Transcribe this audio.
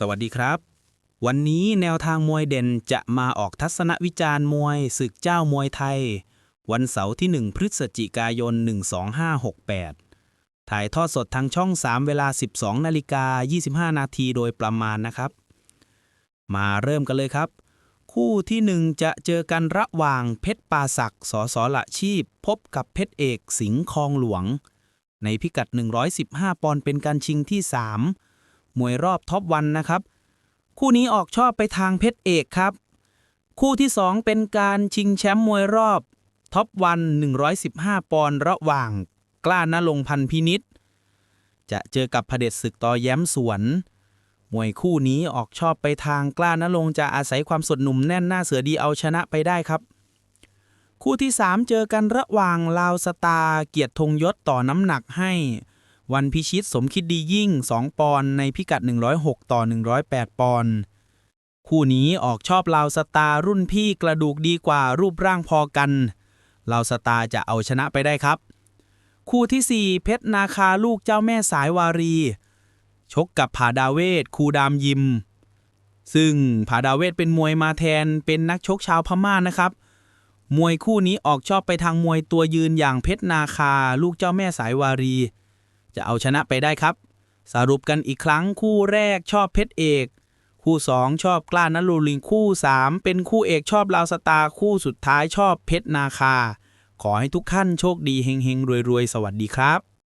สวัสดีครับ วันนี้แนวทางมวยเด่นจะมาออกทัศนวิจารณ์มวยศึกเจ้ามวยไทย วันเสาร์ที่ 1 พฤศจิกายน 12568 ถ่ายทอดสดทางช่อง 3 เวลา 12นาฬิกา25 นาทีโดยประมาณนะครับ มาเริ่มกันเลยครับ คู่ที่ 1 จะเจอกันระหว่างเพชรปาศักสอสอละชีพ พบกับเพชรเอกสิงห์คลองหลวง ในพิกัด 115 ปอนด์เป็นการชิงที่ 3 มวยรอบท็อปวันนะครับ คู่นี้ออกชอบไปทางเพชรเอกครับ คู่ที่ 2 เป็นการชิงแชมป์มวยรอบท็อปวัน 115 ปอนด์ระหว่าง กล้านลงพันพินิษจะเจอกับพเผด็จศึกต่อแย้มสวน มวยคู่นี้ออกชอบไปทางกล้านลงจะอาศัยความสดหนุ่มแน่นหน้าเสือดีเอาชนะไปได้ครับ คู่ที่ 3 เจอกันระหว่างลาวสตาเกียรติธงยศต่อน้ำหนักให้ วันพิชิตสมคิดดียิ่ง 2 ปอนด์ในพิกัด 106 ต่อ 108 ปอนด์คู่นี้ออกชอบลาวสตาร์รุ่นพี่กระดูกดีกว่ารูปร่างพอกันลาวสตาร์จะเอาชนะไปได้ครับ คู่ทีสี่4 เพชรนาคาลูกเจ้าแม่สายวารี ชกกับผาดาเวศคูดามยิม ซึ่งผาดาเวศเป็นมวยมาแทนเป็นนักชกชาวพม่านะครับ มวยคู่นี้ออกชอบไปทางมวยตัวยืนอย่างเพชรนาคาลูกเจ้าแม่สายวารี จะเอาชนะไปได้ครับ สรุปกันอีกครั้งคู่แรกชอบเพชรเอก คู่ 2 ชอบกล้านลูลิงคู่ 3 เป็นคู่เอกชอบลาวสตาคู่สุดท้ายชอบเพชรนาคา ขอให้ทุกท่านโชคดีเฮงๆรวยๆ สวัสดีครับ